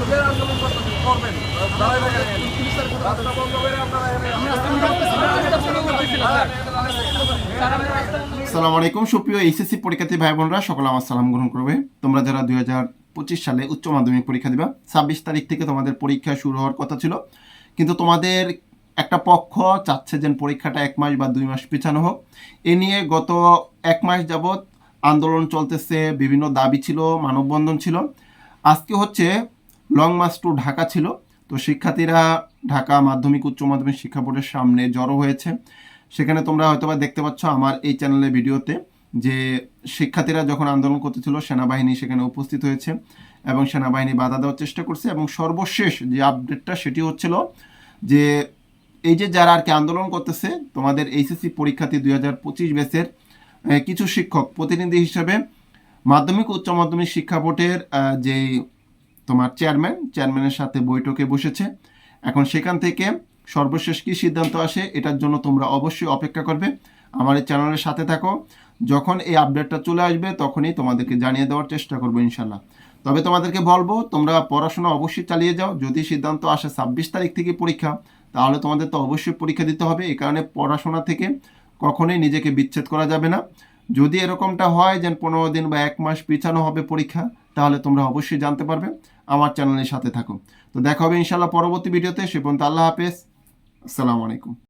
কিসের আন্দোলন করতেছেন? করবেন। দাঁড়ায় থাকেন এখানে। রাস্তা বন্ধ করে আপনারা সালাম আলাইকুম সুপ্রিয় এইচএসসি পরীক্ষার্থী ভাই বোনরা সকলে আমার সালাম গ্রহণ করবে তোমরা যারা দুই হাজার পঁচিশ সালে উচ্চ মাধ্যমিক পরীক্ষা দিবা ছাব্বিশ তারিখ থেকে তোমাদের পরীক্ষা শুরু হওয়ার কথা ছিল কিন্তু তোমাদের একটা পক্ষ চাচ্ছে যে পরীক্ষাটা এক মাস বা দুই মাস পিছানো হোক এ নিয়ে গত এক মাস যাবৎ আন্দোলন চলতেছে বিভিন্ন দাবি ছিল মানববন্ধন ছিল আজকে হচ্ছে লং মার্চ টু ঢাকা ছিল। তো শিক্ষার্থীরা ঢাকা মাধ্যমিক, উচ্চ মাধ্যমিক শিক্ষা বোর্ডের সামনে জড়ো হয়েছে। সেখানে তোমরা হয়তোবা দেখতে পাচ্ছ আমার এই চ্যানেলের ভিডিওতে যে শিক্ষার্থীরা যখন আন্দোলন করতেছিল, সেনাবাহিনী সেখানে উপস্থিত হয়েছে এবং সেনাবাহিনী বাধা দেওয়ার চেষ্টা করছে এবং সর্বশেষ যে আপডেটটা সেটি হচ্ছিল যে এই যে যারা আর কি আন্দোলন করতেছে, তোমাদের এইচএসসি পরীক্ষার্থী দুই হাজার পঁচিশ ব্যাচের কিছু শিক্ষক প্রতিনিধি হিসেবে মাধ্যমিক, উচ্চ মাধ্যমিক শিক্ষা বোর্ডের যে তোমার চেয়ারম্যান, চেয়ারম্যানের সাথে বৈঠকে বসেছে। এখন সেখান থেকে সর্বশেষ কী সিদ্ধান্ত আসে, এটার জন্য তোমরা অবশ্যই অপেক্ষা করবে। আমার এই চ্যানেলের সাথে থাকো। যখন এই আপডেটটা চলে আসবে, তখনই তোমাদেরকে জানিয়ে দেওয়ার চেষ্টা করব ইনশাল্লাহ। তবে তোমাদেরকে বলব, তোমরা পড়াশোনা অবশ্যই চালিয়ে যাও। যদি সিদ্ধান্ত আসে ছাব্বিশ তারিখ থেকে পরীক্ষা, তাহলে তোমাদের তো অবশ্যই পরীক্ষা দিতে হবে। এই কারণে পড়াশোনা থেকে কখনোই নিজেকে বিচ্ছেদ করা যাবে না। যদি এরকমটা হয় যে পনেরো দিন বা এক মাস পিছানো হবে পরীক্ষা, তাহলে তোমরা অবশ্যই জানতে পারবে। আমার চ্যানেলের সাথে থাকো তো দেখা হবে ইনশাল্লাহ পরবর্তী ভিডিওতে সে পর্যন্ত আল্লাহ হাফেজ। আসসালামু আলাইকুম।